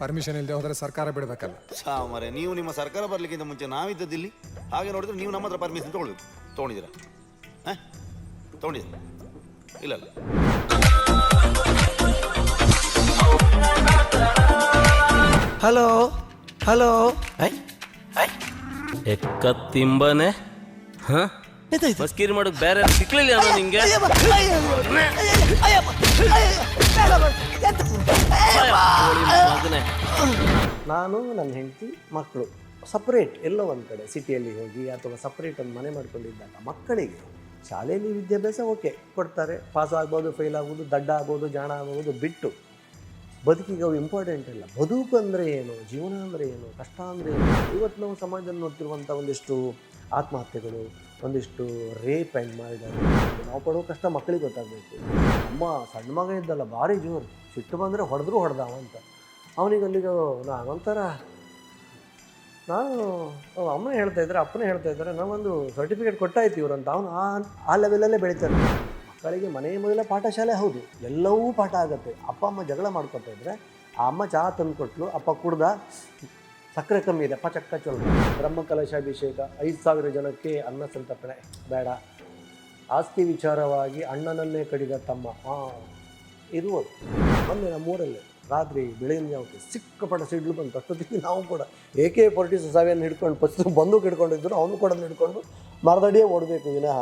Permission ಇಲ್ಲದೆ ಹೋದ್ರೆ ಸರ್ಕಾರ ಬಿಡಬೇಕಲ್ಲ. ಸಾಮರೆ ನೀವು ನಿಮ್ಮ ಸರ್ಕಾರ ಬರ್ಲಿಕ್ಕಿಂತ ಮುಂಚೆ ನಾವಿದ್ದದಿಲ್ಲಿ ಹಾಗೆ ನೋಡಿದ್ರೆ ನೀವು ನಮ್ಮ ಹತ್ರ ಪರ್ಮಿಷನ್ ತೊಗೊಳ್ಬೇಕು. ತೊಗೊಂಡಿದ್ದೀರಾ? ಹಾಂ? ತೊಗೊಂಡಿದ್ದೀರಾ? ಇಲ್ಲ ಹಲೋ ಹಲೋ ಹಲೋ ಎಕ್ಕತ್ತಿಂಬನೆ. ಹ? ಮಸ್ಕೀರಿ ಮಾಡೋಕ್ ಬೇರೆ ಸಿಕ್ಲಿಲ್ಲ ಅನ್ನೋ ನಿಂಗೆ? ನಾನು ನನ್ನ ಹೆಂಡತಿ ಮಕ್ಕಳು ಸಪ್ರೇಟ್ ಎಲ್ಲೋ ಒಂದು ಕಡೆ ಸಿಟಿಯಲ್ಲಿ ಹೋಗಿ ಅಥವಾ ಸಪ್ರೇಟ್ ಒಂದು ಮನೆ ಮಾಡ್ಕೊಂಡಿದ್ದಾಗ ಮಕ್ಕಳಿಗೆ ಶಾಲೆಯಲ್ಲಿ ವಿದ್ಯಾಭ್ಯಾಸ ಓಕೆ ಕೊಡ್ತಾರೆ. ಪಾಸ್ ಆಗ್ಬೋದು ಫೇಲ್ ಆಗ್ಬೋದು ದಡ್ಡ ಆಗ್ಬೋದು ಜಾಣ ಆಗ್ಬೋದು ಬಿಟ್ಟು. ಬದುಕಿಗೆ ಅವು ಇಂಪಾರ್ಟೆಂಟ್ ಇಲ್ಲ. ಬದುಕು ಅಂದರೆ ಏನು? ಜೀವನ ಅಂದರೆ ಏನು? ಕಷ್ಟ ಅಂದರೆ ಏನು? ಇವತ್ತು ನಾವು ಸಮಾಜದಲ್ಲಿ ನೋಡ್ತಿರುವಂಥ ಒಂದಿಷ್ಟು ಆತ್ಮಹತ್ಯೆಗಳು ಒಂದಿಷ್ಟು ರೇಪ್ ಆ್ಯಂಡ್ ಮಾಡಿದ್ದಾರೆ ನಾವು ಪಡೋ ಕಷ್ಟ ಮಕ್ಕಳಿಗೆ ಗೊತ್ತಾಗಬೇಕು. ಅಮ್ಮ ಸಣ್ಣ ಮಗ ಇದ್ದಲ್ಲ, ಭಾರಿ ಜೋರು. ಸಿಟ್ಟು ಬಂದರೆ ಹೊಡೆದ್ರು ಹೊಡೆದ ಅಂತ. ಅವನಿಗೆ ಅಲ್ಲಿಗೆ ಒಂಥರ, ನಾನು ಅಮ್ಮ ಹೇಳ್ತಾ ಇದ್ದಾರೆ ಅಪ್ಪನೇ ಹೇಳ್ತಾ ಇದ್ದಾರೆ ನಾವೊಂದು ಸರ್ಟಿಫಿಕೇಟ್ ಕೊಟ್ಟಾಯ್ತು ಇವರಂತ. ಅವನು ಆ ಆ ಲೆವೆಲಲ್ಲೇ ಬೆಳೀತಾರೆ. ಮಕ್ಕಳಿಗೆ ಮನೆಯ ಮೊದಲ ಪಾಠಶಾಲೆ ಹೌದು. ಎಲ್ಲವೂ ಪಾಠ ಆಗುತ್ತೆ. ಅಪ್ಪ ಅಮ್ಮ ಜಗಳ ಮಾಡ್ಕೊತಾ ಇದ್ದರೆ ಆ ಅಮ್ಮ ಚಹಾ ತಂದು ಕೊಟ್ಲು ಅಪ್ಪ ಕುಡ್ದ ಸಕ್ಕರೆ ಕಮ್ಮಿ ಇದೆ. ಪಚಕ್ಕ ಚಕ್ಕ ಚೊಲ್. ಬ್ರಹ್ಮ ಕಲಶಾಭಿಷೇಕ, ಐದು ಸಾವಿರ ಜನಕ್ಕೆ ಅನ್ನ ಸಂತರ್ಪಣೆ. ಬೇಡ. ಆಸ್ತಿ ವಿಚಾರವಾಗಿ ಅಣ್ಣನನ್ನೇ ಕಡಿದ ತಮ್ಮ. ಹಾಂ ಇರುವುದು ಮೊನ್ನೆ ನಮ್ಮೂರಲ್ಲಿ ರಾತ್ರಿ ಬೆಳಗಿನ ಜಾವಕ್ಕೆ ಸಿಕ್ಕಪಟ್ಟ ಸಿಡ್ಲು ಬಂತು. ಅಷ್ಟೊತ್ತಿಗೆ ನಾವು ಕೂಡ ಎ ಕೆ ಫೋರ್ಟಿ ಸೆವೆನ್ ಹಿಡ್ಕೊಂಡು ಪಸ್ಟ್ ಬಂದು ಹಿಡ್ಕೊಂಡಿದ್ರು. ಅವನು ಕೂಡ ಹಿಡ್ಕೊಂಡು ಮರದಡಿಯೇ ಓಡಬೇಕು ವಿನಃ.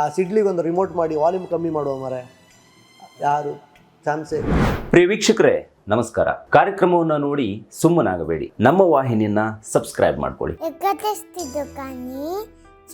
ಆ ಸಿಡ್ಲಿಗೆ ಒಂದು ರಿಮೋಟ್ ಮಾಡಿ ವಾಲ್ಯೂಮ್ ಕಮ್ಮಿ ಮಾಡುವ ಮರೆ. ಯಾರು? ಚಾನ್ಸೇ ಪ್ರಿಯ ವೀಕ್ಷಕರೇ ನಮಸ್ಕಾರ. ಕಾರ್ಯಕ್ರಮವನ್ನು ನೋಡಿ ಸುಮ್ಮನಾಗಬೇಡಿ. ನಮ್ಮ ವಾಹಿನಿಯನ್ನ ಸಬ್ಸ್ಕ್ರೈಬ್ ಮಾಡ್ಕೊಳ್ಳಿ.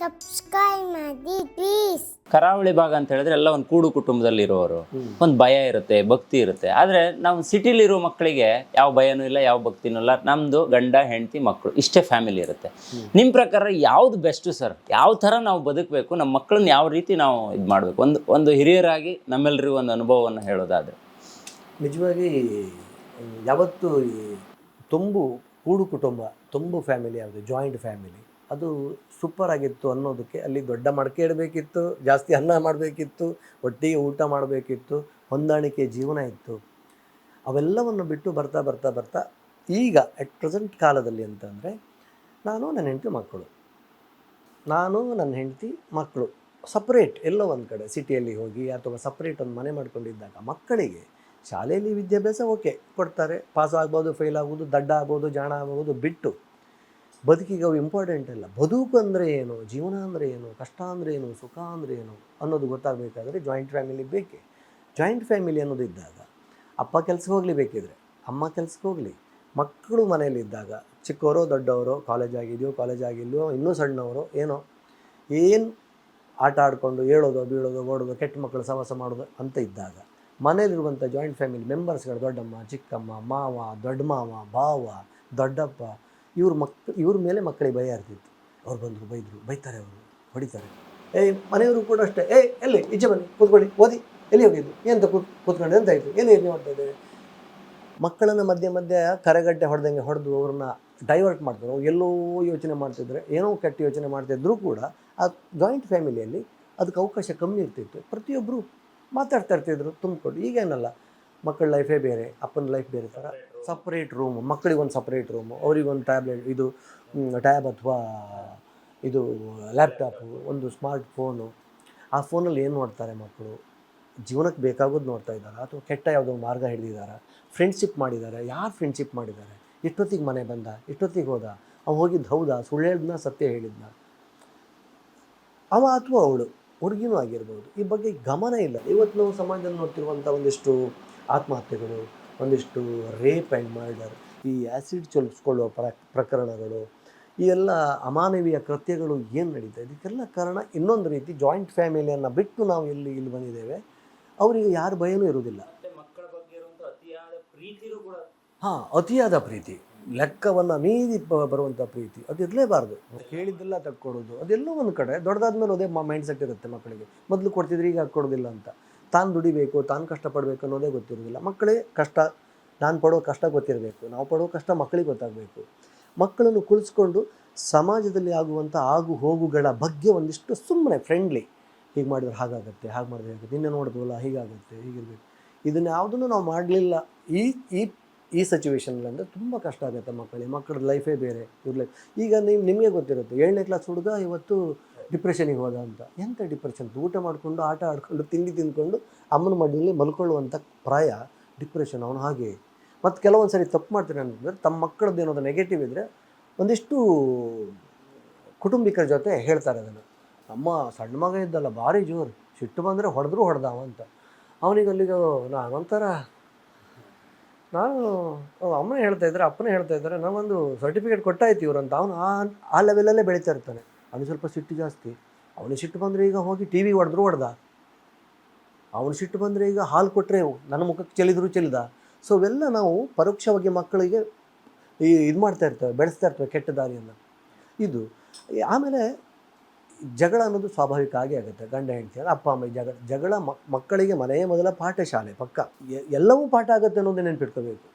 ಸಬ್ಸ್ಕ್ರೈಬ್ ಮಾಡಿ ಪ್ಲೀಸ್ ಕರಾವಳಿ ಭಾಗ ಅಂತ ಹೇಳಿದ್ರೆ ಎಲ್ಲ ಒಂದು ಕೂಡು ಕುಟುಂಬದಲ್ಲಿ ಇರೋರು ಒಂದು ಭಯ ಇರುತ್ತೆ ಭಕ್ತಿ ಇರುತ್ತೆ. ಆದ್ರೆ ನಾವು ಸಿಟಿಲಿರೋ ಮಕ್ಕಳಿಗೆ ಯಾವ ಭಯನೂ ಇಲ್ಲ ಯಾವ ಭಕ್ತಿನೂ ಇಲ್ಲ. ನಮ್ದು ಗಂಡ ಹೆಂಡತಿ ಮಕ್ಕಳು ಇಷ್ಟೇ ಫ್ಯಾಮಿಲಿ ಇರುತ್ತೆ. ನಿಮ್ಮ ಪ್ರಕಾರ ಯಾವ್ದು ಬೆಸ್ಟು ಸರ್ ಯಾವ ತರ ನಾವು ಬದುಕಬೇಕು? ನಮ್ಮ ಮಕ್ಕಳನ್ನ ಯಾವ ರೀತಿ ನಾವು ಇದು ಮಾಡಬೇಕು? ಒಂದು ಒಂದು ಹಿರಿಯರಾಗಿ ನಮ್ಮೆಲ್ಲರಿಗೂ ಒಂದು ಅನುಭವವನ್ನು ಹೇಳೋದಾದ್ರೆ. ನಿಜವಾಗಿ ಯಾವತ್ತು ಈ ತುಂಬು ಕೂಡು ಕುಟುಂಬ, ತುಂಬು ಫ್ಯಾಮಿಲಿ ಯಾವುದು ಜಾಯಿಂಟ್ ಫ್ಯಾಮಿಲಿ ಅದು ಸೂಪರ್ ಆಗಿತ್ತು ಅನ್ನೋದಕ್ಕೆ ಅಲ್ಲಿ ದೊಡ್ಡ ಮಡಕೆ ಇಡಬೇಕಿತ್ತು, ಜಾಸ್ತಿ ಅನ್ನ ಮಾಡಬೇಕಿತ್ತು, ಒಟ್ಟಿಗೆ ಊಟ ಮಾಡಬೇಕಿತ್ತು, ಹೊಂದಾಣಿಕೆ ಜೀವನ ಇತ್ತು. ಅವೆಲ್ಲವನ್ನು ಬಿಟ್ಟು ಬರ್ತಾ ಬರ್ತಾ ಬರ್ತಾ ಈಗ ಅಟ್ ಪ್ರೆಸೆಂಟ್ ಕಾಲದಲ್ಲಿ ಅಂತಂದರೆ ನಾನು ನನ್ನ ಹೆಂಡತಿ ಮಕ್ಕಳು. ನಾನು ನನ್ನ ಹೆಂಡತಿ ಮಕ್ಕಳು. ಸಪ್ರೇಟ್ ಎಲ್ಲೋ ಒಂದು ಕಡೆ ಸಿಟಿಯಲ್ಲಿ ಹೋಗಿ ಅಥವಾ ಸಪ್ರೇಟ್ ಒಂದು ಮನೆ ಮಾಡ್ಕೊಂಡಿದ್ದಾಗ ಮಕ್ಕಳಿಗೆ ಶಾಲೆಯಲ್ಲಿ ವಿದ್ಯಾಭ್ಯಾಸ ಓಕೆ, ಕೊಡ್ತಾರೆ. ಪಾಸ್ ಆಗ್ಬೋದು ಫೇಲ್ ಆಗ್ಬೋದು, ದಡ್ಡ ಆಗ್ಬೋದು, ಜಾಣ ಆಗ್ಬೋದು, ಬಿಟ್ಟು. ಬದುಕಿಗೆ ಅವು ಇಂಪಾರ್ಟೆಂಟ್ ಅಲ್ಲ. ಬದುಕು ಅಂದರೆ ಏನು? ಜೀವನ ಅಂದರೆ ಏನು? ಕಷ್ಟ ಅಂದರೆ ಏನು? ಸುಖ ಅಂದರೆ ಏನು? ಅನ್ನೋದು ಗೊತ್ತಾಗಬೇಕಾದ್ರೆ ಜಾಯಿಂಟ್ ಫ್ಯಾಮಿಲಿ ಬೇಕೇ? ಜಾಯಿಂಟ್ ಫ್ಯಾಮಿಲಿ ಅನ್ನೋದು ಇದ್ದಾಗ ಅಪ್ಪ ಕೆಲಸಕ್ಕೆ ಹೋಗಲಿ ಬೇಕಿದ್ರೆ, ಅಮ್ಮ ಕೆಲಸಕ್ಕೆ ಹೋಗಲಿ, ಮಕ್ಕಳು ಮನೆಯಲ್ಲಿದ್ದಾಗ ಚಿಕ್ಕವರು ದೊಡ್ಡವರು ಕಾಲೇಜ್ ಆಗಿದೆಯೋ ಕಾಲೇಜ್ ಆಗಿಲ್ಲೋ ಇನ್ನೂ ಸಣ್ಣವರು, ಏನೋ, ಏನು ಆಟ ಆಡಿಕೊಂಡು ಹೇಳೋದು ಬೀಳೋದು, ಓಡೋದು, ಕೆಟ್ಟ ಮಕ್ಕಳು ಸವಾಸ ಮಾಡೋದು ಅಂತ ಇದ್ದಾಗ ಮನೇಲಿರುವಂಥ ಜಾಯಿಂಟ್ ಫ್ಯಾಮಿಲಿ ಮೆಂಬರ್ಸ್ಗಳು ದೊಡ್ಡಮ್ಮ, ಚಿಕ್ಕಮ್ಮ, ಮಾವ ದೊಡ್ಡ ಮಾವ ಭಾವ, ದೊಡ್ಡಪ್ಪ, ಇವ್ರ ಮಕ್, ಇವ್ರ ಮೇಲೆ ಮಕ್ಕಳಿಗೆ ಭಯ ಇರ್ತಿತ್ತು. ಅವ್ರು ಬಂದರು, ಬೈದರು, ಬೈತಾರೆ ಅವರು, ಹೊಡಿತಾರೆ. ಏಯ್, ಮನೆಯವರು ಕೂಡ ಅಷ್ಟೇ. ಏಯ್, ಎಲ್ಲಿ? ಈಚೆ ಬನ್ನಿ, ಕೂತ್ಕೊಳ್ಳಿ, ಓದಿ. ಎಲ್ಲಿ ಹೋಗಿದ್ದು? ಎಂತ ಕೂತ್, ಕೂತ್ಕೊಂಡು ಎಂತ ಆಯಿತು ಏನು ಏನು ಮಾಡ್ತಾ ಇದ್ದೇವೆ? ಮಕ್ಕಳನ್ನು ಮಧ್ಯೆ ಮಧ್ಯೆ ಕರೆಗಟ್ಟೆ ಹೊಡೆದಂಗೆ ಹೊಡೆದು ಅವ್ರನ್ನ ಡೈವರ್ಟ್ ಮಾಡ್ತಾರೆ. ಅವ್ರು ಎಲ್ಲೋ ಯೋಚನೆ ಮಾಡ್ತಿದ್ರೆ, ಏನೋ ಕೆಟ್ಟ ಯೋಚನೆ ಮಾಡ್ತಿದ್ರು ಕೂಡ ಆ ಜಾಯಿಂಟ್ ಫ್ಯಾಮಿಲಿಯಲ್ಲಿ ಅದಕ್ಕೆ ಅವಕಾಶ ಕಮ್ಮಿ ಇರ್ತಿತ್ತು. ಪ್ರತಿಯೊಬ್ಬರು ಮಾತಾಡ್ತಾ ಇರ್ತಿದ್ರು, ತುಂಬಿಕೊಂಡು. ಈಗೇನಲ್ಲ ಮಕ್ಕಳ ಲೈಫೇ ಬೇರೆ, ಅಪ್ಪನ ಲೈಫ್ ಬೇರೆ ಥರ ಸಪ್ರೇಟ್ ರೂಮು ಮಕ್ಕಳಿಗೊಂದು ಸಪ್ರೇಟ್ ರೂಮು ಅವರಿಗೊಂದು ಟ್ಯಾಬ್ಲೆಟ್ ಇದು ಟ್ಯಾಬ್ ಅಥವಾ ಇದು ಲ್ಯಾಪ್ಟಾಪು ಒಂದು ಸ್ಮಾರ್ಟ್ ಫೋನು ಆ ಫೋನಲ್ಲಿ ಏನು ನೋಡ್ತಾರೆ ಮಕ್ಕಳು? ಜೀವನಕ್ಕೆ ಬೇಕಾಗೋದು ನೋಡ್ತಾ ಇದ್ದಾರೆ? ಅಥವಾ ಕೆಟ್ಟ ಯಾವುದೋ ಮಾರ್ಗ ಹಿಡಿದಿದ್ದಾರೆ? ಫ್ರೆಂಡ್ಶಿಪ್ ಮಾಡಿದ್ದಾರೆ ಯಾರು ಫ್ರೆಂಡ್ಶಿಪ್ ಮಾಡಿದ್ದಾರೆ ಎಷ್ಟೊತ್ತಿಗೆ ಮನೆ ಬಂದ? ಎಷ್ಟೊತ್ತಿಗೆ ಹೋದ? ಅವ ಹೋಗಿದ್ದು ಹೌದಾ? ಸುಳ್ಳು ಹೇಳಿದ್ನ ಸತ್ಯ ಹೇಳಿದ್ನ? ಅವ ಅಥವಾ ಅವಳು? ಹುಡುಗಿನೂ ಆಗಿರ್ಬೋದು. ಈ ಬಗ್ಗೆ ಗಮನ ಇಲ್ಲ. ಇವತ್ತು ನಾವು ಸಮಾಜದಲ್ಲಿ ನೋಡ್ತಿರುವಂಥ ಒಂದಿಷ್ಟು ಆತ್ಮಹತ್ಯೆಗಳು ಒಂದಿಷ್ಟು ರೇಪ್ ಆ್ಯಂಡ್ ಮರ್ಡರ್ ಈ ಆ್ಯಸಿಡ್ ಚಲಿಸ್ಕೊಳ್ಳುವ ಪ್ರ ಪ್ರಕರಣಗಳು ಈ ಎಲ್ಲ ಅಮಾನವೀಯ ಕೃತ್ಯಗಳು ಏನು ನಡೀತಾ ಇದೆ? ಇದಕ್ಕೆಲ್ಲ ಕಾರಣ ಇನ್ನೊಂದು ರೀತಿ ಜಾಯಿಂಟ್ ಫ್ಯಾಮಿಲಿಯನ್ನು ಬಿಟ್ಟು ನಾವು ಎಲ್ಲಿ ಇಲ್ಲಿ ಬಂದಿದ್ದೇವೆ. ಅವರಿಗೆ ಯಾರ ಭಯನೂ ಇರುವುದಿಲ್ಲ. ಹಾಂ ಅತಿಯಾದ ಪ್ರೀತಿ. ಲೆಕ್ಕವನ್ನು ಮೀರಿ ಬರುವಂಥ ಪ್ರೀತಿ. ಅದು ಇರಲೇಬಾರ್ದು. ಕೇಳಿದ್ದೆಲ್ಲ ತಕ್ಕೊಡೋದು. ಅದೆಲ್ಲೋ ಒಂದು ಕಡೆ. ದೊಡ್ಡದಾದ್ಮೇಲೆ ಅದೇ ಮೈಂಡ್ ಸೆಟ್ ಇರುತ್ತೆ ಮಕ್ಕಳಿಗೆ. ಮೊದಲು ಕೊಡ್ತಿದ್ರೆ, ಈಗ ಕೊಡೋದಿಲ್ಲ ಅಂತ. ತಾನು ದುಡಿಬೇಕು, ತಾನು ಕಷ್ಟಪಡಬೇಕು ಅನ್ನೋದೇ ಗೊತ್ತಿರೋದಿಲ್ಲ ಮಕ್ಕಳೇ ಕಷ್ಟ, ನಾನು ಪಡೋ ಕಷ್ಟ ಗೊತ್ತಿರಬೇಕು. ನಾವು ಪಡೋ ಕಷ್ಟ ಮಕ್ಕಳಿಗೆ ಗೊತ್ತಾಗಬೇಕು. ಮಕ್ಕಳನ್ನು ಕುಳಿಸ್ಕೊಂಡು ಸಮಾಜದಲ್ಲಿ ಆಗುವಂಥ ಆಗು ಹೋಗುಗಳ ಬಗ್ಗೆ ಒಂದಿಷ್ಟು ಸುಮ್ಮನೆ ಫ್ರೆಂಡ್ಲಿ ಹೀಗೆ ಮಾಡಿದ್ರೆ ಹಾಗಾಗುತ್ತೆ, ಹಾಗೆ ಮಾಡಿದ್ರೆ ಹಾಗೆ ನಿನ್ನೆ ನೋಡಿದ್ವಲ್ಲ, ಹೀಗಾಗುತ್ತೆ, ಹೀಗಿರಬೇಕು. ಇದನ್ನ ಯಾವುದನ್ನು ನಾವು ಮಾಡಲಿಲ್ಲ. ಈ ಈ ಈ ಸಿಚುವೇಶನಲ್ಲಿ ಅಂದರೆ ತುಂಬ ಕಷ್ಟ ಆಗುತ್ತೆ ಮಕ್ಕಳಿಗೆ. ಮಕ್ಕಳ ಲೈಫೇ ಬೇರೆ ಇವ್ರ ಲೈಫ್ ಈಗ ನೀವು ನಿಮಗೆ ಗೊತ್ತಿರುತ್ತೆ, ಏಳನೇ ಕ್ಲಾಸ್ ಹುಡುಗ ಇವತ್ತು ಡಿಪ್ರೆಷನಿಗೆ ಹೋದ ಅಂತ. ಎಂಥ ಡಿಪ್ರೆಷನ್ ಊಟ ಮಾಡಿಕೊಂಡು, ಆಟ ಆಡ್ಕೊಂಡು, ತಿಂಡಿ ತಿಂದ್ಕೊಂಡು ಅಮ್ಮನ ಮಡಿಯಲ್ಲಿ ಮಲ್ಕೊಳ್ಳುವಂಥ ಪ್ರಾಯ ಡಿಪ್ರೆಷನ್ ಅವನು ಹಾಗೆ. ಮತ್ತು ಕೆಲವೊಂದು ಸರಿ ತಪ್ಪು ಮಾಡ್ತೀನಿ ಅಂತಂದರೆ ತಮ್ಮ ಮಕ್ಕಳದ್ದು ಏನೋ ನೆಗೆಟಿವ್ ಇದ್ದರೆ ಒಂದಿಷ್ಟು ಕುಟುಂಬಿಕರ ಜೊತೆ ಹೇಳ್ತಾರೆ ಅದನ್ನು. ಅಮ್ಮ, ಸಣ್ಣ ಮಗ ಇದ್ದಲ್ಲ, ಭಾರಿ ಜೋರು. ಸಿಟ್ಟು ಬಂದರೆ ಹೊಡೆದ್ರು ಹೊಡೆದಾವ ಅಂತ. ಅವನಿಗೆ ಅಲ್ಲಿಗೆ ನಾನೊಂಥರ ನಾನು ಅಮ್ಮನೇ ಹೇಳ್ತಾ ಇದ್ದಾರೆ, ಅಪ್ಪನೇ ಹೇಳ್ತಾ ಇದ್ದಾರೆ ನಾವೊಂದು ಸರ್ಟಿಫಿಕೇಟ್ ಕೊಟ್ಟಾಯ್ತು ಇವರಂತ. ಅವನು ಆ ಆ ಲೆವೆಲಲ್ಲೇ ಬೆಳೀತಾ ಇರ್ತಾನೆ. ಅವನು ಸ್ವಲ್ಪ ಸಿಟ್ಟು ಜಾಸ್ತಿ. ಅವನು ಸಿಟ್ಟು ಬಂದರೆ ಈಗ ಹೋಗಿ ಟಿ ವಿ ಹೊಡೆದ್ರು ಹೊಡೆದ. ಅವನು ಸಿಟ್ಟು ಬಂದರೆ ಈಗ ಹಾಲು ಕೊಟ್ಟರೆ ನನ್ನ ಮುಖಕ್ಕೆ ಚೆಲ್ಲಿದ್ರು ಚೆಲ್ಲಿದ. ಸೊ ಇವೆಲ್ಲ ನಾವು ಪರೋಕ್ಷವಾಗಿ ಮಕ್ಕಳಿಗೆ ಈ, ಇದು ಮಾಡ್ತಾ ಇರ್ತೇವೆ, ಬೆಳೆಸ್ತಾ ಇರ್ತೇವೆ, ಕೆಟ್ಟ ದಾರಿಯನ್ನು. ಇದು, ಆಮೇಲೆ ಜಗಳ ಅನ್ನೋದು ಸ್ವಾಭಾವಿಕ ಆಗೇ ಆಗುತ್ತೆ. ಗಂಡ, ಹೆಂಡತಿ ಅಪ್ಪ, ಅಮ್ಮ ಜಗಳ ಜಗಳ ಮಕ್ಕಳಿಗೆ ಮನೆಯ ಮೊದಲ ಪಾಠಶಾಲೆ ಪಕ್ಕ. ಎ- ಎಲ್ಲವೂ ಪಾಠ ಆಗುತ್ತೆ ಅನ್ನೋದು ನೆನಪಿಟ್ಕೋಬೇಕು.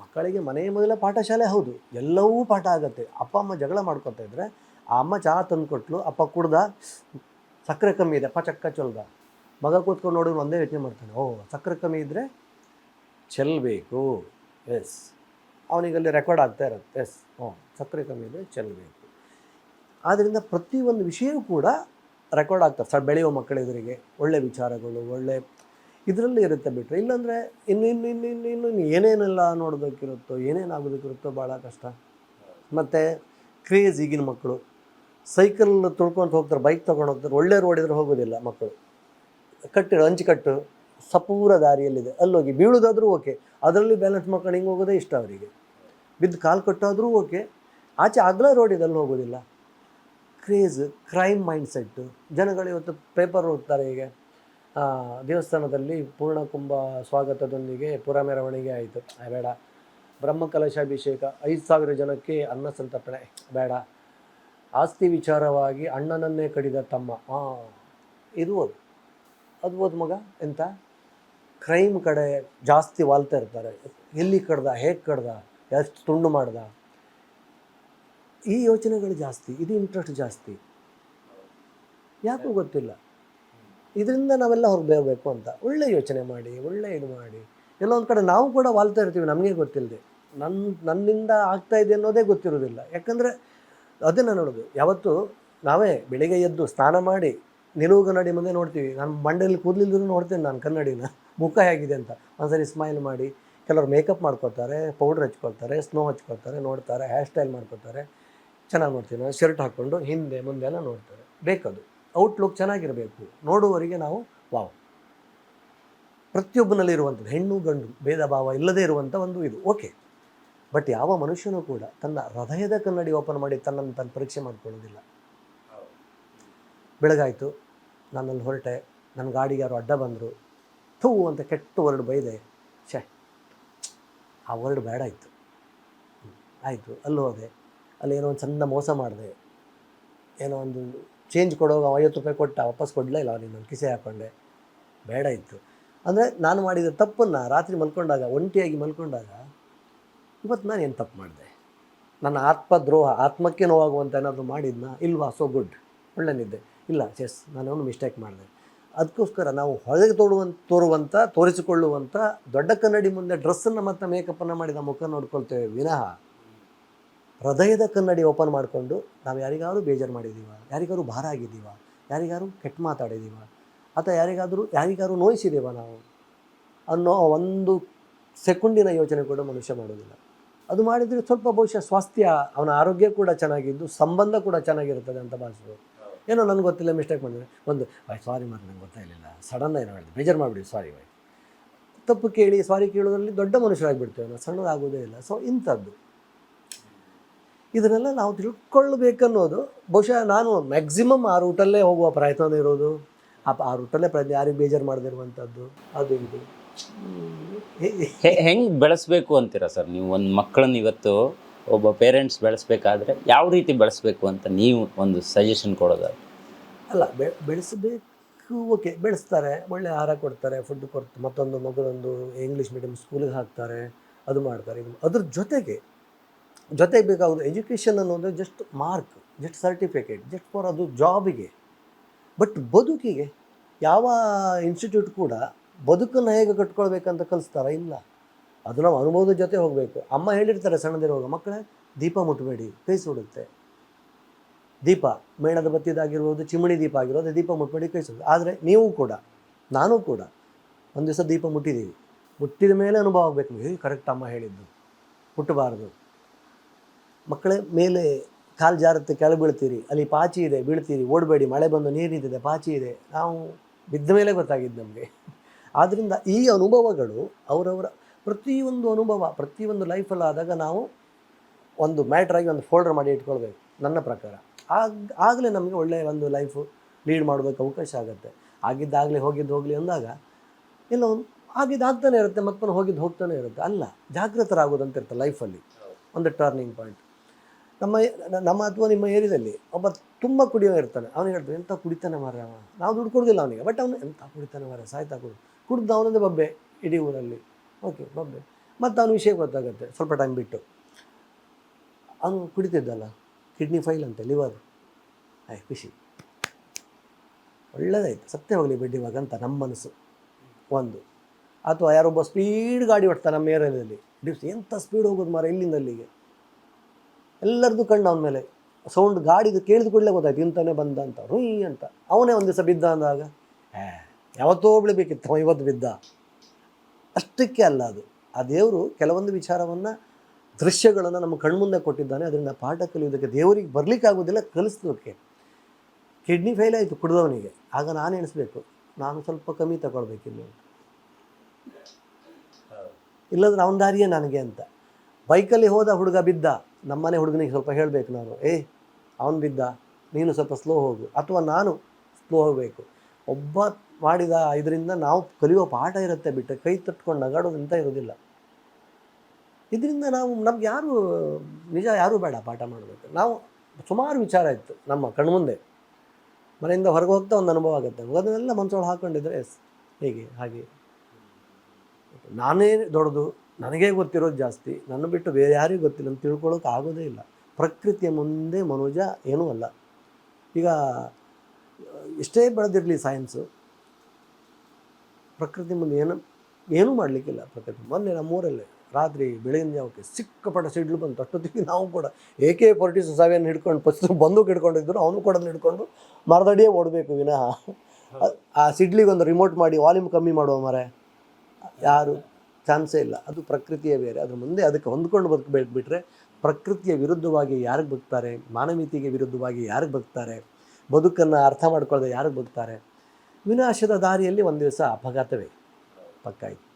ಮಕ್ಕಳಿಗೆ ಮನೆಯ ಮೊದಲ ಪಾಠಶಾಲೆ ಹೌದು, ಎಲ್ಲವೂ ಪಾಠ ಆಗುತ್ತೆ. ಅಪ್ಪ, ಅಮ್ಮ ಜಗಳ ಮಾಡ್ಕೊತಾ ಇದ್ರೆ, ಆ ಅಮ್ಮ ಚಹಾ ತಂದು ಕೊಟ್ಲು ಅಪ್ಪ ಕುಡ್ದ, ಸಕ್ಕರೆ ಕಮ್ಮಿ ಇದೆ, ಅಪ್ಪ ಚಕ್ಕ ಚೊಲ್ದ. ಮಗ ಕೂತ್ಕೊಂಡು ನೋಡಿದ್ರು ಒಂದೇ ಯೋಚನೆ ಮಾಡ್ತಾನೆ, ಓ, ಸಕ್ಕರೆ ಕಮ್ಮಿ ಇದ್ದರೆ ಚೆಲ್ಲಬೇಕು ಎಸ್. ಅವನಿಗಲ್ಲಿ ರೆಕಾರ್ಡ್ ಆಗ್ತಾ ಇರುತ್ತೆ, ಎಸ್. ಹ್ಞೂ ಸಕ್ಕರೆ ಕಮ್ಮಿ ಇದ್ದರೆ ಚೆಲ್ಲಬೇಕು ಆದ್ದರಿಂದ ಪ್ರತಿಯೊಂದು ವಿಷಯವೂ ಕೂಡ ರೆಕಾರ್ಡ್ ಆಗ್ತದೆ. ಸರ್, ಬೆಳೆಯುವ ಮಕ್ಕಳೆದುರಿಗೆ ಒಳ್ಳೆಯ ಒಳ್ಳೆ ವಿಚಾರಗಳು, ಒಳ್ಳೆ ಇದರಲ್ಲಿ ಇರುತ್ತೆ ಬಿಟ್ಟರೆ ಇಲ್ಲಾಂದರೆ ಇನ್ನು ಇನ್ನು ಇನ್ನು ಇನ್ನು ಇನ್ನು ಏನೇನೆಲ್ಲ ನೋಡೋದಕ್ಕಿರುತ್ತೋ ಏನೇನು ಆಗೋದಕ್ಕಿರುತ್ತೋ ಭಾಳ ಕಷ್ಟ. ಮತ್ತು ಕ್ರೇಜ್ ಈಗಿನ ಮಕ್ಕಳು. ಸೈಕಲ್ ತುಳ್ಕೊಂಡು ಹೋಗ್ತಾರೆ ಬೈಕ್ ತೊಗೊಂಡು ಹೋಗ್ತಾರೆ. ಒಳ್ಳೆ ರೋಡ್ ಇದ್ರೆ ಹೋಗೋದಿಲ್ಲ ಮಕ್ಕಳು. ಕಟ್ಟು ಸಪೂರ ದಾರಿಯಲ್ಲಿದೆ. ಅಲ್ಲೋಗಿ ಬೀಳೋದಾದರೂ ಓಕೆ ಅದರಲ್ಲಿ ಬ್ಯಾಲೆನ್ಸ್ ಮಾಡ್ಕೊಂಡು ಹಿಂಗೆ ಹೋಗೋದೇ ಇಷ್ಟ ಅವರಿಗೆ. ಬಿದ್ದು ಕಾಲು ಕಟ್ಟಾದರೂ ಓಕೆ ಆಚೆ ಅಗಲ ರೋಡ್ ಇದೆ ಅಲ್ಲಿ ಹೋಗೋದಿಲ್ಲ. ಕ್ರೇಜ್, ಕ್ರೈಮ್ ಮೈಂಡ್ ಸೆಟ್ಟು ಜನಗಳು ಇವತ್ತು ಪೇಪರ್ ಓದ್ತಾರೆ ಹೀಗೆ. ದೇವಸ್ಥಾನದಲ್ಲಿ ಪೂರ್ಣಕುಂಭ ಸ್ವಾಗತದೊಂದಿಗೆ ಪುರ ಮೆರವಣಿಗೆ ಆಯಿತು. ಬೇಡ. ಬ್ರಹ್ಮಕಲಶಾಭಿಷೇಕ, ಐದು ಸಾವಿರ ಜನಕ್ಕೆ ಅನ್ನ ಸಂತರ್ಪಣೆ. ಬೇಡ. ಆಸ್ತಿ ವಿಚಾರವಾಗಿ ಅಣ್ಣನನ್ನೇ ಕಡಿದ ತಮ್ಮ. ಹಾಂ ಅದು ಓದು ಮಗ. ಎಂತ? ಕ್ರೈಮ್ ಕಡೆ ಜಾಸ್ತಿ ವಾಲ್ತಾ ಇರ್ತಾರೆ. ಎಲ್ಲಿ ಕಡ್ದ? ಹೇಗೆ ಕಡ್ದ? ಎಷ್ಟು ತುಂಡು ಮಾಡ್ದ? ಈ ಯೋಚನೆಗಳು ಜಾಸ್ತಿ, ಇದು ಇಂಟ್ರೆಸ್ಟ್ ಜಾಸ್ತಿ. ಯಾಕೂ ಗೊತ್ತಿಲ್ಲ. ಇದರಿಂದ ನಾವೆಲ್ಲ ಹೊರಗೆ ಬರಬೇಕು ಅಂತ. ಒಳ್ಳೆ ಯೋಚನೆ ಮಾಡಿ, ಒಳ್ಳೆ ಇದು ಮಾಡಿ. ಎಲ್ಲೊಂದು ಕಡೆ ನಾವು ಕೂಡ ವಾಲ್ತಾ ಇರ್ತೀವಿ, ನಮಗೆ ಗೊತ್ತಿಲ್ಲದೆ ನನ್ನ ನನ್ನಿಂದ ಆಗ್ತಾ ಇದೆ ಅನ್ನೋದೇ ಗೊತ್ತಿರೋದಿಲ್ಲ ಯಾಕಂದರೆ ಅದೇ ನಾನು ನೋಡೋದು. ಯಾವತ್ತು ನಾವೇ ಬೆಳಿಗ್ಗೆ ಎದ್ದು ಸ್ನಾನ ಮಾಡಿ, ನಿಲುವು ಕನ್ನಡಿ ಮುಂದೆ ನೋಡ್ತೀವಿ. ನಾನು ಮಂಡೇಲಿ ಕೂದಲಿಲ್ಲದ್ರು ನೋಡ್ತೇನೆ ನಾನು ಕನ್ನಡಿನ. ಮುಖ ಹೇಗಿದೆ ಅಂತ. ಒಂದ್ಸರಿ ಸ್ಮೈಲ್ ಮಾಡಿ, ಕೆಲವರು ಮೇಕಪ್ ಮಾಡ್ಕೊತಾರೆ ಪೌಡ್ರ್ ಹಚ್ಕೊಳ್ತಾರೆ ಸ್ನೋ ಹಚ್ಕೊಳ್ತಾರೆ, ನೋಡ್ತಾರೆ ಹೇರ್ ಸ್ಟೈಲ್ ಮಾಡ್ಕೊತಾರೆ ಚೆನ್ನಾಗಿ ನೋಡ್ತೀವಿ. ನಾನು ಶರ್ಟ್ ಹಾಕ್ಕೊಂಡು ಹಿಂದೆ, ಮುಂದೆ ಎಲ್ಲ ನೋಡ್ತಾರೆ. ಬೇಕದು. ಔಟ್ಲುಕ್ ಚೆನ್ನಾಗಿರಬೇಕು. ನೋಡುವವರಿಗೆ ನಾವು ವಾವ್ ಪ್ರತಿಯೊಬ್ಬನಲ್ಲಿರುವಂಥದ್ದು ಹೆಣ್ಣು, ಗಂಡು, ಭೇದ, ಭಾವ ಇಲ್ಲದೇ ಇರುವಂಥ ಒಂದು ಇದು. ಓಕೆ ಬಟ್ ಯಾವ ಮನುಷ್ಯನೂ ಕೂಡ ತನ್ನ ಹೃದಯದ ಕನ್ನಡಿ ಓಪನ್ ಮಾಡಿ ತನ್ನನ್ನು ತಾನು ಪರೀಕ್ಷೆ ಮಾಡ್ಕೊಳ್ಳೋದಿಲ್ಲ. ಬೆಳಗಾಯಿತು. ನನ್ನಲ್ಲಿ ಹೊರಟೆ. ನನ್ನ ಗಾಡಿಗೆ ಯಾರು ಅಡ್ಡ ಬಂದರು. ಥೂ ಅಂತ ಕೆಟ್ಟ ವರ್ಡ್ ಬೈದೆ. ಛೇ, ಆ ವರ್ಡ್ ಬೇಡ ಇತ್ತು ಆಯಿತು. ಅಲ್ಲಿ ಹೋದೆ. ಅಲ್ಲಿ ಏನೋ ಒಂದು ಸಣ್ಣ ಮೋಸ ಮಾಡಿದೆ. ಏನೋ ಒಂದು ಚೇಂಜ್ ಕೊಡೋವಾಗ ಐವತ್ತು ರೂಪಾಯಿ ಕೊಟ್ಟ ವಾಪಸ್ ಕೊಡಲೇ ಇಲ್ಲ ನೀನು ಕಿಸೆ ಹಾಕ್ಕೊಂಡೆ ಬೇಡ ಇತ್ತು. ಅಂದರೆ ನಾನು ಮಾಡಿದ ತಪ್ಪನ್ನು ರಾತ್ರಿ ಮಲ್ಕೊಂಡಾಗ, ಒಂಟಿಯಾಗಿ ಮಲ್ಕೊಂಡಾಗ ಇವತ್ತು ನಾನು ಏನು ತಪ್ಪು ಮಾಡಿದೆ? ನನ್ನ ಆತ್ಮದ್ರೋಹ, ಆತ್ಮಕ್ಕೆ ನೋವಾಗುವಂಥ ಏನಾದರೂ ಮಾಡಿದ್ನಾ? ಇಲ್ವಾ? ಸೊ ಗುಡ್ ಒಳ್ಳೆ ನಿದ್ದೆ. ಇಲ್ಲ ಚೆಸ್ ನಾನೇನು ಮಿಸ್ಟೇಕ್ ಮಾಡಿದೆ. ಅದಕ್ಕೋಸ್ಕರ ನಾವು ಹೊರಗೆ ತೋಡುವಂತ ತೋರುವಂಥ ತೋರಿಸಿಕೊಳ್ಳುವಂಥ ದೊಡ್ಡ ಕನ್ನಡಿ ಮುಂದೆ ಡ್ರೆಸ್ಸನ್ನು ಮತ್ತು ಮೇಕಪ್ಪನ್ನು ಮಾಡಿದ ಮುಖ ನೋಡ್ಕೊಳ್ತೇವೆ ವಿನಃ. ಹೃದಯದ ಕನ್ನಡಿ ಓಪನ್ ಮಾಡಿಕೊಂಡು ನಾವು ಯಾರಿಗಾದರೂ ಬೇಜಾರು ಮಾಡಿದ್ದೀವ ಯಾರಿಗಾದ್ರು ಭಾರ ಆಗಿದ್ದೀವ ಯಾರಿಗಾದ್ರು ಕೆಟ್ಟ ಮಾತಾಡಿದ್ದೀವ ಅಥವಾ ಯಾರಿಗಾದರೂ ಯಾರಿಗಾರು ನೋಯಿಸಿದ್ದೀವ ನಾವು ಅನ್ನೋ ಒಂದು ಸೆಕೆಂಡಿನ ಯೋಚನೆ ಕೂಡ ಮನುಷ್ಯ ಮಾಡೋದಿಲ್ಲ. ಅದು ಮಾಡಿದರೆ ಸ್ವಲ್ಪ ಬಹುಶಃ ಸ್ವಾಸ್ಥ್ಯ ಅವನ ಆರೋಗ್ಯ ಕೂಡ ಚೆನ್ನಾಗಿದ್ದು ಸಂಬಂಧ ಕೂಡ ಚೆನ್ನಾಗಿರುತ್ತದೆ ಅಂತ ಭಾವಿಸ್ಬೋದು. ಏನೋ ನನಗೆ ಗೊತ್ತಿಲ್ಲ ಮಿಸ್ಟೇಕ್ ಮಾಡಿದ್ರೆ ಒಂದು ಬಾಯ್ ಸಾರಿ ಮಾರಿ ನಂಗೆ ಗೊತ್ತಾಗಲಿಲ್ಲ ಸಡನ್ ಏನು ಹೇಳಿದೆ. ಬೇಜಾರು ಮಾಡಿಬಿಡಿ ಸಾರಿ ಬಾಯ್ ತಪ್ಪು ಕೇಳಿ ಸಾರಿ ಕೇಳೋದ್ರಲ್ಲಿ ದೊಡ್ಡ ಮನುಷ್ಯರಾಗಿಬಿಡ್ತೇವೆ ನಾವು. ಸಣ್ಣದಾಗೋದೇ ಇಲ್ಲ. ಸೊ ಇಂಥದ್ದು. ಇದನ್ನೆಲ್ಲ ನಾವು ತಿಳ್ಕೊಳ್ಬೇಕನ್ನೋದು ಬಹುಶಃ ನಾನು ಮ್ಯಾಕ್ಸಿಮಮ್ ಆ ರೂಟಲ್ಲೇ ಹೋಗುವ ಪ್ರಯತ್ನ ಇರೋದು. ಆ ಆ ರೂಟಲ್ಲೇ ಪ್ರಯತ್ನ ಯಾರಿಗೆ ಬೇಜಾರು ಮಾಡದಿರುವಂಥದ್ದು ಅದು ಇದು. ಹೆಂಗೆ ಬೆಳೆಸ್ಬೇಕು ಅಂತೀರಾ ಸರ್ ನೀವು? ಒಂದು ಮಕ್ಕಳನ್ನ ಇವತ್ತು ಒಬ್ಬ ಪೇರೆಂಟ್ಸ್ ಬೆಳೆಸ್ಬೇಕಾದ್ರೆ ಯಾವ ರೀತಿ ಬೆಳೆಸ್ಬೇಕು ಅಂತ ನೀವು ಒಂದು ಸಜೆಷನ್ ಕೊಡೋದಾದ್ರೆ? ಅಲ್ಲ ಬೆ ಬೆಳೆಸಬೇಕು ಓಕೆ ಬೆಳೆಸ್ತಾರೆ ಒಳ್ಳೆ ಆಹಾರ ಕೊಡ್ತಾರೆ ಫುಡ್ ಕೊಡ್ತಾರೆ ಮತ್ತೊಂದು ಮಗನೊಂದು ಇಂಗ್ಲೀಷ್ ಮೀಡಿಯಮ್ ಸ್ಕೂಲಿಗೆ ಹಾಕ್ತಾರೆ ಅದು ಮಾಡ್ತಾರೆ. ಇದು ಅದ್ರ ಜೊತೆಗೆ ಜೊತೆಗೆ ಬೇಕಾಗುವುದು ಎಜುಕೇಷನ್ ಅನ್ನೋದು just mark just certificate just for ಅದು ಜಾಬಿಗೆ ಬಟ್ ಬದುಕಿಗೆ ಯಾವ ಇನ್ಸ್ಟಿಟ್ಯೂಟ್ ಕೂಡ ಬದುಕನ್ನು ಹೇಗೆ ಕಟ್ಕೊಳ್ಬೇಕಂತ ಕಲಿಸ್ತಾರ? ಇಲ್ಲ. ಅದು ನಾವು ಅನುಭವದ ಜೊತೆ ಹೋಗಬೇಕು. ಅಮ್ಮ ಹೇಳಿರ್ತಾರೆ ಸಣ್ಣದಿರುವಾಗ, ಮಕ್ಕಳೇ, ದೀಪ ಮುಟ್ಟಬೇಡಿ ಕೈ ಸುಡುತ್ತೆ. ದೀಪ, ಮೇಣದ ಬತ್ತಿದಾಗಿರ್ಬೋದು, ಚಿಮಣಿ ದೀಪ ಆಗಿರೋದು ದೀಪ ಮುಟ್ಬೇಡಿ, ಕೈ ಸುಡುತ್ತೆ. ಆದರೆ ನೀವು ಕೂಡ, ನಾನು ಕೂಡ ಒಂದು ದಿವಸ ದೀಪ ಮುಟ್ಟಿದ್ದೀವಿ ಮುಟ್ಟಿದ ಮೇಲೆ ಅನುಭವ ಆಗಬೇಕು. ಹೇಗೆ ಕರೆಕ್ಟ್ ಅಮ್ಮ ಹೇಳಿದ್ದು. ಮುಟ್ಟಬಾರ್ದು. ಮಕ್ಕಳೇ ಮೇಲೆ ಕಾಲು ಜಾರುತ್ತೆ, ಕೆಳಗೆ ಬೀಳ್ತೀರಿ, ಅಲ್ಲಿ ಪಾಚಿ ಇದೆ, ಬೀಳ್ತೀರಿ, ಓಡಬೇಡಿ, ಮಳೆ ಬಂದು ನೀರು ನಿಂತಿದೆ, ಪಾಚಿ ಇದೆ, ನಾವು ಬಿದ್ದ ಮೇಲೆ ಗೊತ್ತಾಗಿದ್ದು ನಮಗೆ. ಆದ್ದರಿಂದ ಈ ಅನುಭವಗಳು ಅವರವರ ಪ್ರತಿಯೊಂದು ಅನುಭವ, ಪ್ರತಿಯೊಂದು ಲೈಫಲ್ಲಾದಾಗ ನಾವು ಒಂದು ಮ್ಯಾಟ್ರಾಗಿ ಒಂದು ಫೋಲ್ಡರ್ ಮಾಡಿ ಇಟ್ಕೊಳ್ಬೇಕು, ನನ್ನ ಪ್ರಕಾರ. ಆಗ, ಆಗಲೇ ನಮಗೆ ಒಳ್ಳೆಯ ಒಂದು ಲೈಫು ಲೀಡ್ ಮಾಡಬೇಕು ಅವಕಾಶ ಆಗುತ್ತೆ. ಆಗಿದ್ದಾಗಲೇ ಹೋಗಿದ್ದು ಹೋಗಲಿ ಅಂದಾಗ ಇಲ್ಲ ಒಂದು ಆಗಿದ್ದು ಆಗ್ತಾನೆ ಇರುತ್ತೆ ಮತ್ತೊಂದು ಹೋಗಿದ್ದು ಹೋಗ್ತಾನೆ ಇರುತ್ತೆ. ಅಲ್ಲ ಜಾಗೃತರಾಗೋದಂತ ಇರುತ್ತೆ ಲೈಫಲ್ಲಿ ಒಂದು ಟರ್ನಿಂಗ್ ಪಾಯಿಂಟ್ ನಮ್ಮ ನಮ್ಮ ಅಥವಾ ನಿಮ್ಮ ಏರಿಯಾದಲ್ಲಿ ಒಬ್ಬ ತುಂಬ ಕುಡಿಯೋ ಇರ್ತಾನೆ. ಅವನಿಗೆ ಹೇಳ್ತಾನೆ, ಎಂಥ ಕುಡಿತಾನೆ ಮಾರ ಅವ? ನಾವು ದುಡ್ಡು ಕೊಡೋದಿಲ್ಲ ಅವನಿಗೆ. ಬಟ್ ಅವನು, ಎಂಥ ಕುಡಿತಾನೆ ಮಾರ ಸಾಯ್ತಾ ಕುಡು. ಕುಡ್ದು ಅವನೊಂದು ಬಬ್ಬೆ ಇಡೀ ಊರಲ್ಲಿ. ಓಕೆ ಬಬ್ಬೆ. ಮತ್ತು ಅವನ ವಿಷಯ ಗೊತ್ತಾಗುತ್ತೆ ಸ್ವಲ್ಪ ಟೈಮ್ ಬಿಟ್ಟು. ಅವನು ಕುಡಿತಿದ್ದಲ್ಲ, ಕಿಡ್ನಿ ಫೈಲ್ ಅಂತೆ, ಲಿವರ್. ಆಯ್ ಖುಷಿ. ಒಳ್ಳೆಯದಾಯ್ತು ಸತ್ಯವಾಗಲಿ ಬಿಡಿ ಇವಾಗ ಅಂತ ನಮ್ಮ ಮನಸ್ಸು. ಒಂದು. ಅಥವಾ ಯಾರೊಬ್ಬ ಸ್ಪೀಡ್ ಗಾಡಿ ಹೊಡ್ತಾನೆ ನಮ್ಮ ಏರಿಯಾದಲ್ಲಿ. ಎಂಥ ಸ್ಪೀಡ್ ಹೋಗೋದು ಮಾರ ಇಲ್ಲಿಂದ ಅಲ್ಲಿಗೆ? ಎಲ್ಲರದ್ದು ಕಣ್ಣು ಅವನ ಮೇಲೆ. ಸೌಂಡ್ ಗಾಡಿ ಕೇಳಿದ ಕೂಡಲೇ ಗೊತ್ತಾಯ್ತು ಇಂತಾನೆ ಬಂದ ಅಂತ. ರುಯ್ ಅಂತ. ಅವನೇ ಒಂದು ದಿವಸ ಬಿದ್ದ ಅಂದಾಗ ಯಾವತ್ತೋ ಬೆಳಿಬೇಕಿತ್ತು ಇವತ್ತು ಬಿದ್ದ. ಅಷ್ಟಕ್ಕೆ ಅಲ್ಲ ಅದು. ಆ ದೇವರು ಕೆಲವೊಂದು ವಿಚಾರವನ್ನು, ದೃಶ್ಯಗಳನ್ನು ನಮ್ಮ ಕಣ್ಮುಂದೆ ಕೊಟ್ಟಿದ್ದಾನೆ. ಅದರಿಂದ ಪಾಠ ಕಲಿಯೋದಕ್ಕೆ ದೇವರಿಗೆ ಬರಲಿಕ್ಕಾಗೋದಿಲ್ಲ ಕಲಿಸೋದಕ್ಕೆ ಕಿಡ್ನಿ ಫೇಲ್ ಆಯಿತು ಕುಡಿದವನಿಗೆ. ಆಗ ನಾನು ಎಣಿಸ್ಬೇಕು, ನಾನು ಸ್ವಲ್ಪ ಕಮ್ಮಿ ತಗೊಳ್ಬೇಕಿನ್ನು ಇಲ್ಲದ್ರೆ ಅವನ ದಾರಿಯೇ ನನಗೆ ಅಂತ. ಬೈಕಲ್ಲಿ ಹೋದ ಹುಡುಗ ಬಿದ್ದ. ನಮ್ಮನೆ ಹುಡುಗನಿಗೆ ಸ್ವಲ್ಪ ಹೇಳಬೇಕು ನಾನು. ಏ, ಅವನು ಬಿದ್ದ, ನೀನು ಸ್ವಲ್ಪ ಸ್ಲೋ ಹೋಗು. ಅಥವಾ ನಾನು ಸ್ಲೋ ಹೋಗಬೇಕು. ಒಬ್ಬ ಮಾಡಿದ ಇದರಿಂದ ನಾವು ಕಲಿಯೋ ಪಾಠ ಇರುತ್ತೆ ಬಿಟ್ಟು ಕೈ ತಟ್ಕೊಂಡು ನಗಾಡೋದು ಇರೋದಿಲ್ಲ ಇದರಿಂದ ನಾವು, ನಮ್ಗೆ ಯಾರು, ನಿಜ ಯಾರೂ ಬೇಡ ಪಾಠ ಮಾಡಬೇಕು. ನಾವು ಸುಮಾರು ವಿಚಾರ ಇತ್ತು ನಮ್ಮ ಕಣ್ಮುಂದೆ ಮನೆಯಿಂದ ಹೊರಗೆ ಹೋಗ್ತಾ ಒಂದು ಅನುಭವ ಆಗುತ್ತೆ. ಅದನ್ನೆಲ್ಲ ಮನಸ್ಸೊಳಗೆ ಹಾಕ್ಕೊಂಡಿದ್ರೆ ಎಸ್, ಹೇಗೆ, ಹಾಗೆ. ನಾನೇ ದೊಡ್ಡದು ನನಗೇ ಗೊತ್ತಿರೋದು ಜಾಸ್ತಿ ನನ್ನ ಬಿಟ್ಟು ಬೇರೆ ಯಾರಿಗೂ ಗೊತ್ತಿಲ್ಲ ಅಂತ ತಿಳ್ಕೊಳ್ಳೋಕೆ ಆಗೋದೇ ಇಲ್ಲ. ಪ್ರಕೃತಿಯ ಮುಂದೆ ಮನುಜ ಏನೂ ಅಲ್ಲ. ಈಗ ಎಷ್ಟೇ ಬೆಳೆದಿರಲಿ ಸೈನ್ಸು ಪ್ರಕೃತಿ ಮುಂದೆ ಏನು ಏನೂ ಮಾಡಲಿಕ್ಕಿಲ್ಲ ಪ್ರಕೃತಿ ಮೊನ್ನೆ ನಮ್ಮೂರಲ್ಲೇ ರಾತ್ರಿ ಬೆಳಗಿನ ಜಾವಕ್ಕೆ ಸಿಕ್ಕಪಟ್ಟ ಸಿಡ್ಲು ಬಂತು. ಅಷ್ಟೊತ್ತಿಗೆ ನಾವು ಕೂಡ ಎ ಕೆ ಫೋರ್ಟಿ ಸೆವೆನ್ ಹಿಡ್ಕೊಂಡು ಫಸ್ಟ್ ಬಂದೂಕು ಹಿಡ್ಕೊಂಡಿದ್ರು ಅವನು ಕೂಡ ಹಿಡ್ಕೊಂಡು ಮರದಡಿಯೇ ಓಡಬೇಕು ವಿನಃ. ಆ- ಸಿಡ್ಲಿಗೊಂದು ರಿಮೋಟ್ ಮಾಡಿ ವಾಲ್ಯೂಮ್ ಕಮ್ಮಿ ಮಾಡುವ ಮರೆ. ಯಾರು? ಚಾನ್ಸೇ ಇಲ್ಲ. ಅದು ಪ್ರಕೃತಿಯೇ ಬೇರೆ. ಅದ್ರ ಮುಂದೆ ಅದಕ್ಕೆ ಹೊಂದ್ಕೊಂಡು ಬದುಕಬೇಕು ಬಿಟ್ಟರೆ ಪ್ರಕೃತಿಯ ವಿರುದ್ಧವಾಗಿ ಯಾರಿಗೆ ಬದುಕ್ತಾರೆ? ಮಾನವೀಯತೆಗೆ ವಿರುದ್ಧವಾಗಿ ಯಾರಿಗೆ ಬದುಕ್ತಾರೆ? ಬದುಕನ್ನು ಅರ್ಥ ಮಾಡ್ಕೊಳ್ಳದೆ ಯಾರಿಗೆ ಬದುಕ್ತಾರೆ? ವಿನಾಶದ ದಾರಿಯಲ್ಲಿ ಒಂದು ದಿವಸ ಅಪಘಾತವೇ ಪಕ್ಕಾಯ್ತು